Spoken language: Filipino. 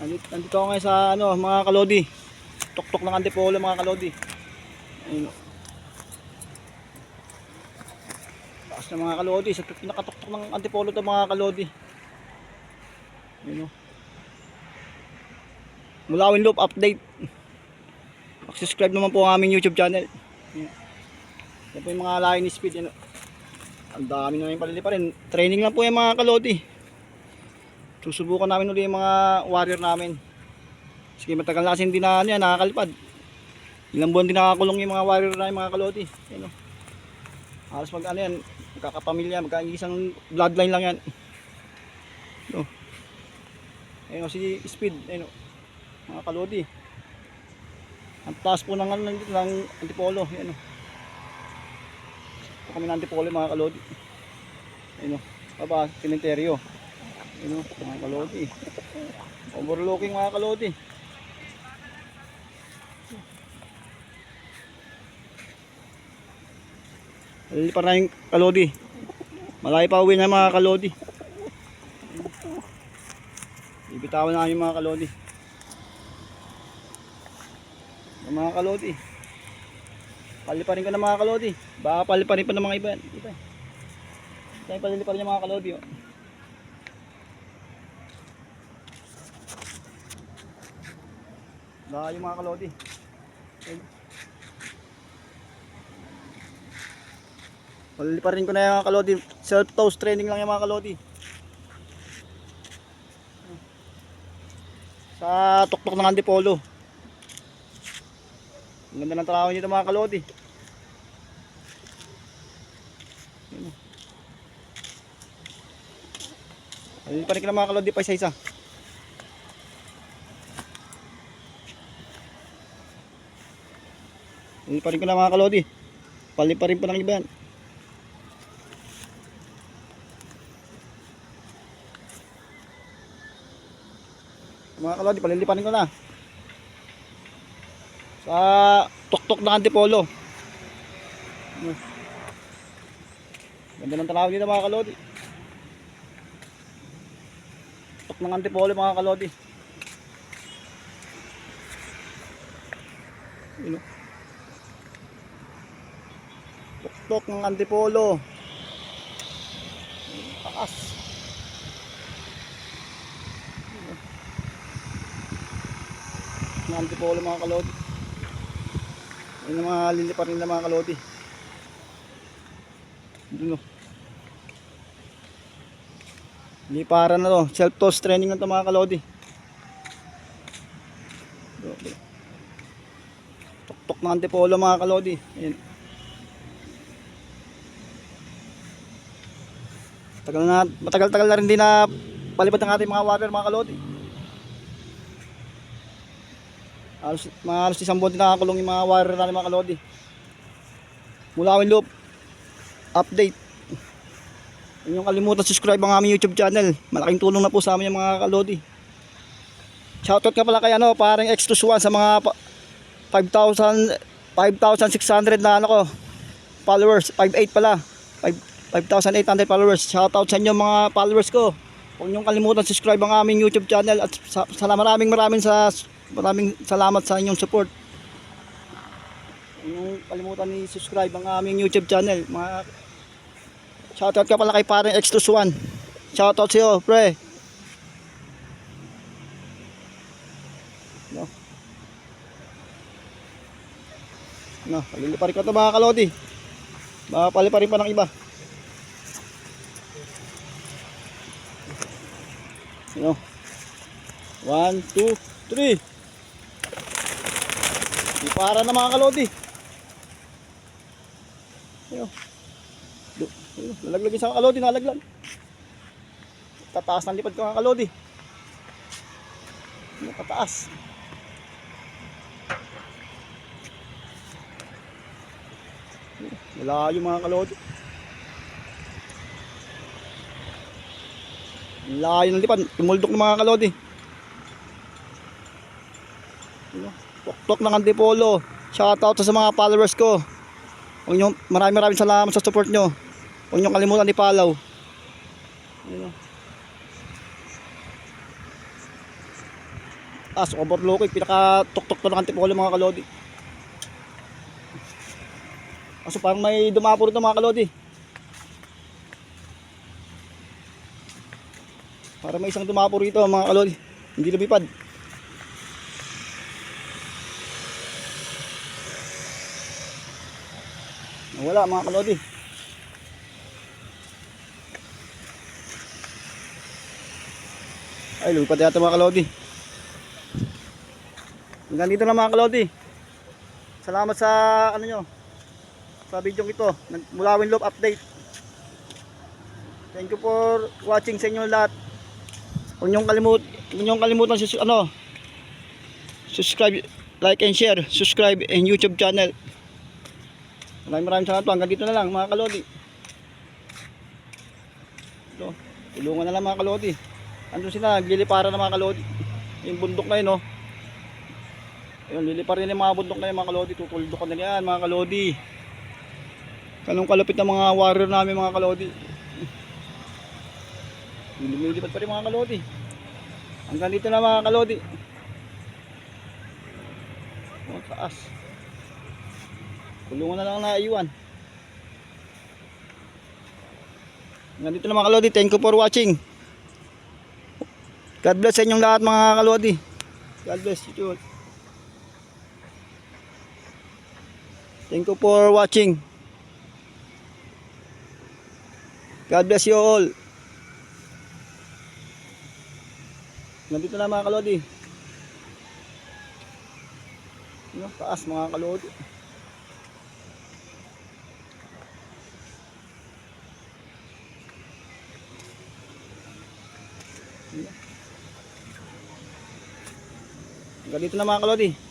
Nandito, nandito ako ngayon sa ano, mga kalodi. Tuktok ng antipolo mga kalodi. Ayun. Taas na mga kalodi. Sa pinakatuktok ng antipolo to mga kalodi. Ayun o. Mulawin Loop update. Mag-subscribe naman po ang aming YouTube channel. Ayun. Yan po yung mga line speed. Yan. Ang dami na yung palili pa rin. Training lang po yung mga kalodi. Susubukan namin ulit yung mga warrior namin. Sige, matagal na kasi hindi na ano nakakalipad. Ilang buwan din nakakulong yung mga warrior na yung mga kaloti. Yan o. Halos mag ano yan, magkakapamilya, magkaisang bloodline lang yan. No. Ayun o, si Speed, ayun o. Mga kaloti. Ang taas po ng ano nandito ng antipolo, yan o. Kami ng antipolo mga kaloti. Ayun o. Baba, cementerio. Ayun o, mga kaloti. Overlooking mga kaloti. Malili pa na yung kalodi. Malayo pa uwi na mga kalodi. Ibitawan na yung mga kalodi. Yung mga kalodi. Paliparin ka ng mga kalodi. Baka paliparin pa ng mga iba. Iba. Tayo paliliparin yung mga kalodi. Oh. Yung mga kalodi. Ayun. Paliliparin ko na yung mga kalodi. Self-toast training lang yung mga kalodi. Sa tuktok ng antipolo. Ang ganda ng trabaho nito mga kalodi. Yun o. Paliliparin ko na mga kalodi pa isa-isa. Paliliparin ko na mga kalodi. Paliparin pa ng iba yan. Mga kalodi, palilipanin ko na. Sa tuktok ng antipolo. Ganda ng tanaw dito mga kalodi. Tuktok ng antipolo mga kalodi. Tuktok ng antipolo. Taas. ng antipolo mga kalodi. Yun ang mga lilipar nila mga kalodi. Dun o. Liparan na to. Self-toast training na to mga kalodi. Tuktok ng antipolo mga kalodi. Ayan. Tagal na, matagal-tagal na rin din na palipad ng ating mga water mga kalodi. Alos, mga alos isang buwan din nakakulong yung mga wire natin mga kalodi. Mulawin loop. Update. Huwag niyong kalimutan subscribe ang aming YouTube channel. Malaking tulong na po sa amin yung mga kalodi. Shoutout ka pala kay ano, parang X1 sa mga pa- 5,000 5,600 na ano ko followers. 5,800 pala. 5 5,800 followers. Shoutout sa inyo mga followers ko. Huwag niyong kalimutan subscribe ang aming YouTube channel at sa, sa maraming maraming sa maraming salamat sa inyong support. Huwag niyong kalimutan ni subscribe ang aming YouTube channel. Mga shoutout ka pala kay parang X1. Shoutout sa iyo, pre. No. No, paliliparin ko ito mga kalodi. Baka paliparin pa ng iba. Ano? One, two, three. Di na mga kalodi. Ayun, Lalaglag yung sa kalodi, nalaglag. Tataas ng lipad ko mga kalodi. Tataas. Wala yung mga kalodi. Layo ng lipad. Tumuldok ng mga kalodi. Ano? Tuktok ng Antipolo. Shoutout sa mga followers ko. Huwag nyo, maraming maraming salamat sa support nyo. Huwag nyo kalimutan ni follow. Ano? taas, overlook, pinaka tuktok to ng antipolo mga kalodi. Kaso parang may dumapo rito mga kalodi. Para may isang dumapo rito mga kalodi. Hindi lumipad. Wala mga kalodi. Ay, lumipad yata mga kalodi. Hanggang dito na mga kalodi. Salamat sa ano nyo. Sa video ito. Mulawin Loop Update. Thank you for watching sa inyo lahat. Huwag niyong kalimut, huwag niyong kalimutan sus, ano, subscribe, like and share, subscribe and YouTube channel. Maraming maraming salamat po. Hanggang dito na lang mga kalodi. Ito, tulungan na lang mga kalodi. Andun sila, nagliliparan na mga kalodi. Yung bundok na yun, oh. Ayun, liliparin nila yung mga bundok na yun mga kalodi. Tutuldukan na yan mga kalodi. Kalong kalupit ng mga warrior namin mga kalodi. Lumilipad pa rin mga kalodi. Hanggang dito na mga kalodi. Ang taas. Kulungan na lang na iwan. Hanggang dito na mga kalodi. Thank you for watching. God bless sa inyong lahat mga kalodi. God bless you too. Thank you for watching. God bless you all. Nandito na mga kalodi. Ano, taas mga kalodi. Hanggang dito na mga kalodi.